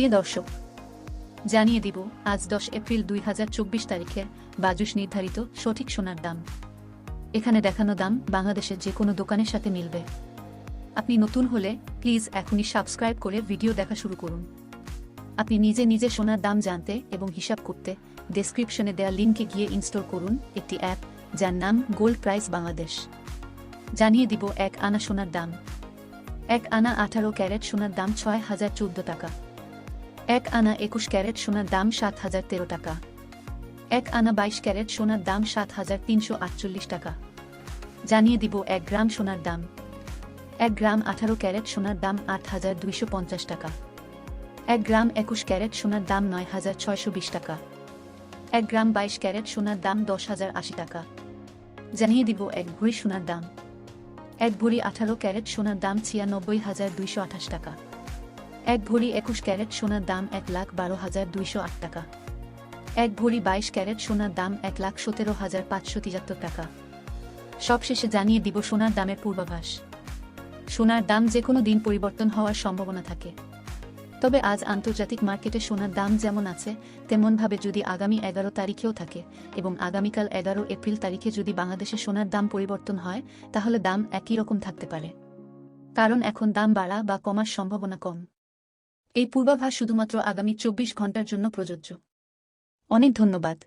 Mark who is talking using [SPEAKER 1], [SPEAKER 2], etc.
[SPEAKER 1] প্রিয় দর্শক, জানিয়ে দিব, আজ দশ এপ্রিল দুই হাজার চব্বিশ তারিখে বাজুস নির্ধারিত সঠিক সোনার দাম। এখানে দেখানো দাম বাংলাদেশের যে কোনো দোকানের সাথে মিলবে। আপনি নতুন হলে প্লিজ এখনই সাবস্ক্রাইব করে ভিডিও দেখা শুরু করুন। আপনি নিজে নিজে সোনার দাম জানতে এবং হিসাব করতে ডেসক্রিপশনে দেওয়া লিঙ্কে গিয়ে ইনস্টল করুন একটি অ্যাপ যার নাম গোল্ড প্রাইস বাংলাদেশ জানিয়ে দিব, এক আনা সোনার দাম। এক আনা আঠারো ক্যারেট সোনার দাম ছয় হাজার চোদ্দ টাকা। এক আনা একুশ ক্যারেট সোনার দাম সাত হাজার তেরো টাকা। এক আনা বাইশ ক্যারেট সোনার দাম সাত হাজার তিনশো আটচল্লিশ টাকা। জানিয়ে দিব এক গ্রাম সোনার দাম। এক গ্রাম আঠারো ক্যারেট সোনার দাম আট হাজার দুইশো পঞ্চাশ টাকা। এক গ্রাম একুশ ক্যারেট সোনার দাম নয় হাজার ছয়শো বিশ টাকা। এক গ্রাম বাইশ ক্যারেট সোনার দাম দশ হাজার আশি টাকা। জানিয়ে দিব এক ভরি সোনার দাম। এক ভরি আঠারো ক্যারেট সোনার দাম ছিয়ানব্বই হাজার দুইশো আঠাশ টাকা। এক ভরি একুশ ক্যারেট সোনার দাম এক লাখ বারো হাজার দুইশো আট টাকা। এক ভরি বাইশ ক্যারেট সোনার দাম এক লাখ সতেরো হাজার পাঁচশো তিয়াত্তর টাকা। সবশেষে জানিয়ে দিব সোনার দামের পূর্বাভাস। সোনার দাম যে কোনো দিন পরিবর্তন হওয়ার সম্ভাবনা থাকে। তবে আজ আন্তর্জাতিক মার্কেটে সোনার দাম যেমন আছে, তেমনভাবে যদি আগামী এগারো তারিখেও থাকে এবং আগামীকাল এগারো এপ্রিল তারিখে যদি বাংলাদেশে সোনার দাম পরিবর্তন হয়, তাহলে দাম একই রকম থাকতে পারে। কারণ এখন দাম বাড়া বা কমার সম্ভাবনা কম। এই পূর্বাভাস শুধুমাত্র আগামী চব্বিশ ঘণ্টার জন্য প্রযোজ্য। অনেক ধন্যবাদ।